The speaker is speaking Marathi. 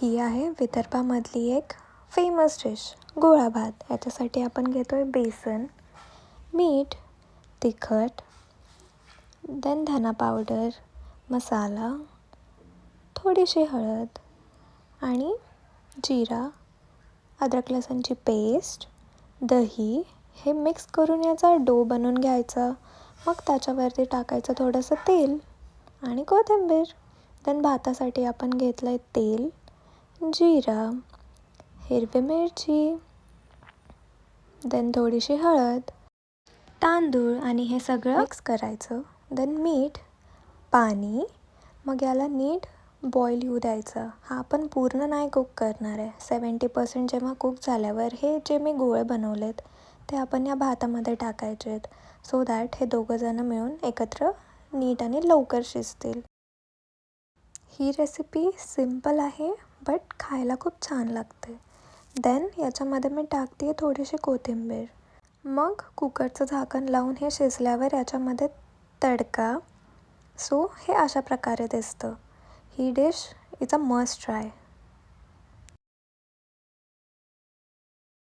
ही आहे विदर्भामधली एक फेमस डिश गोळा भात. याच्यासाठी आपण घेतो आहे बेसन मीठ तिखट देन धना पावडर मसाला थोडीशी हळद आणि जिरा अद्रक लसणची पेस्ट दही. हे मिक्स करून याचा डो बनवून घ्यायचा. मग त्याच्यावरती टाकायचं थोडंसं तेल आणि कोथिंबीर. देन भातासाठी आपण घेतलं आहे तेल. जिरा हिरवी मिरची देन थोडीशी हळद तांदूळ आणि हे सगळं मिक्स करायचं. देन मीठ पाणी मग याला नीट बॉईल येऊ द्यायचं. हा आपण पूर्ण नाही कुक करणार आहे. सेवन्टी पर्सेंट जेव्हा कुक झाल्यावर हे जे मी गोळे बनवलेत ते आपण या भातामध्ये टाकायचे आहेत सो दॅट हे दोघंजणं मिळून एकत्र नीट आणि लवकर शिजतील. ही रेसिपी सिंपल आहे बट खायला खूप छान लागते. देन याच्यामध्ये मी टाकते आहे थोडीशी कोथिंबीर. मग कुकरचं झाकण लावून हे शिजल्यावर याच्यामध्ये तडका. सो हे अशा प्रकारे दिसतं. ही dish is a must try